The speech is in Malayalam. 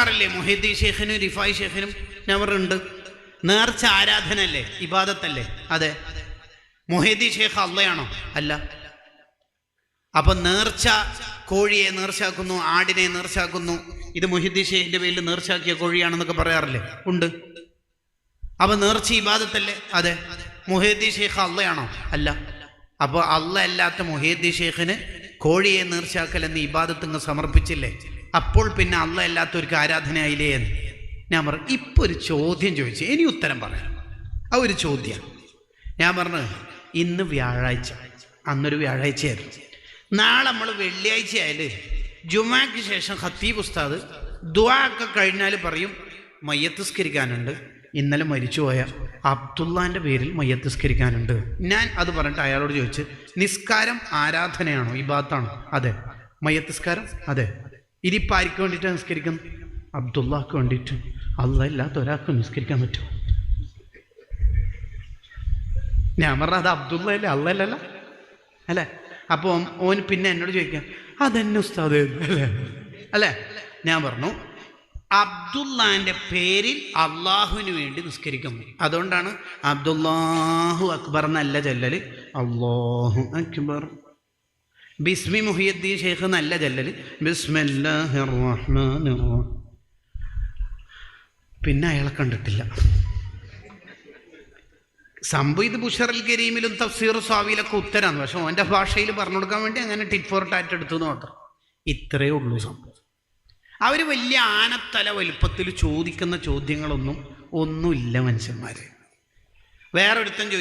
കേൾക്കാറില്ലേ? മൊഹീദ്ദീൻ ഷേഖിനും റിഫായ് ഷേഖിനും നവറുണ്ട്. നേർച്ച ആരാധനല്ലേ ഇബാദത്തല്ലേ? അതെ. മൊഹീദ്ദീൻ ഷേഖ് അള്ളയാണോ? അല്ല. അപ്പൊ നേർച്ച കോഴിയെ നേർച്ചാക്കുന്നു ആടിനെ നേർച്ചാക്കുന്നു ഇത് മൊഹിദ്ദീൻ ഷേഖിന്റെ പേരിൽ നേർച്ചാക്കിയ കോഴിയാണെന്നൊക്കെ പറയാറില്ലേ? ഉണ്ട്. അപ്പൊ നേർച്ച ഇബാദത്തല്ലേ? അതെ. മൊഹീദ്ദീൻ ഷേഖ് അള്ളയാണോ? അല്ല. അപ്പോൾ അള്ള അല്ലാത്ത മൊഹീദ്ദീൻ ഷേഖിന് കോഴിയെ നേർച്ചാക്കൽ എന്ന് ഇബാദത്തങ്ങ് സമർപ്പിച്ചില്ലേ? അപ്പോൾ പിന്നെ അല്ല അല്ലാത്തവർക്ക് ആരാധനയായില്ലേ എന്ന് ഞാൻ പറഞ്ഞു ഇപ്പോൾ ഒരു ചോദ്യം ചോദിച്ചു. ഇനി ഉത്തരം പറയാം. ആ ഒരു ചോദ്യം. ഞാൻ പറഞ്ഞു ഇന്ന് വ്യാഴാഴ്ച. അന്നൊരു വ്യാഴാഴ്ചയായിരുന്നു. നാളെ നമ്മൾ വെള്ളിയാഴ്ച ആയാൽ ജുമാക്ക് ശേഷം ഖത്തീബ് ഉസ്താദ് ദുവാ ഒക്കെ കഴിഞ്ഞാൽ പറയും മയ്യത്തിസ്കരിക്കാനുണ്ട് ഇന്നലെ മരിച്ചുപോയ അബ്ദുള്ളാന്റെ പേരിൽ മയ്യത്തിസ്കരിക്കാനുണ്ട്. ഞാൻ അത് പറഞ്ഞിട്ട് അയാളോട് ചോദിച്ച് നിസ്കാരം ആരാധനയാണോ? ഈ ഭാഗത്താണോ? അതെ. മയ്യത്തിസ്കാരം? അതെ. ഇതിപ്പോൾ ആർക്ക് വേണ്ടിയിട്ടാണ് നിസ്കരിക്കുന്നത് അബ്ദുള്ളക്ക് വേണ്ടിയിട്ട്. അല്ല ഇല്ലാത്ത ഒരാൾക്ക് നിസ്കരിക്കാൻ പറ്റുമോ ഞാൻ പറഞ്ഞ അത് അബ്ദുള്ള അല്ലേ അല്ലല്ല അല്ലേ? അപ്പോൾ ഓൻ പിന്നെ എന്നോട് ചോദിക്കാം അതെന്നെ ഉസ്താദ്? അല്ലേ? അല്ലേ? ഞാൻ പറഞ്ഞു അബ്ദുല്ലാന്റെ പേരിൽ അള്ളാഹുവിന് വേണ്ടി നിസ്കരിക്കാൻ പറ്റും അതുകൊണ്ടാണ് അബ്ദുല്ലാഹു അക്ബർ എന്നല്ല ചെല്ലൽ അള്ളാഹു അക്ബർ. ബിസ്മി മുഹിയുദ്ദീൻ ഷെയ്ഖ് നല്ല ചെല്ലൽ പിന്നെ അയാളെ കണ്ടിട്ടില്ല. സംഭവം ഇത് കരീമിലും തഫ്സീർ സ്വാവിയിലൊക്കെ ഉത്തരാണ്. പക്ഷെ ഓന്റെ ഭാഷയിൽ പറഞ്ഞു കൊടുക്കാൻ വേണ്ടി അങ്ങനെ ടിറ്റ് ഫോർ ടാറ്റ് എടുത്തു എന്ന് മാത്രം. ഇത്രയേ ഉള്ളൂ സംഭവം. അവർ വലിയ ആനത്തല വലുപ്പത്തിൽ ചോദിക്കുന്ന ചോദ്യങ്ങളൊന്നും ഒന്നുമില്ല മനുഷ്യന്മാർ വേറൊരുത്തൻ ചോദിച്ചു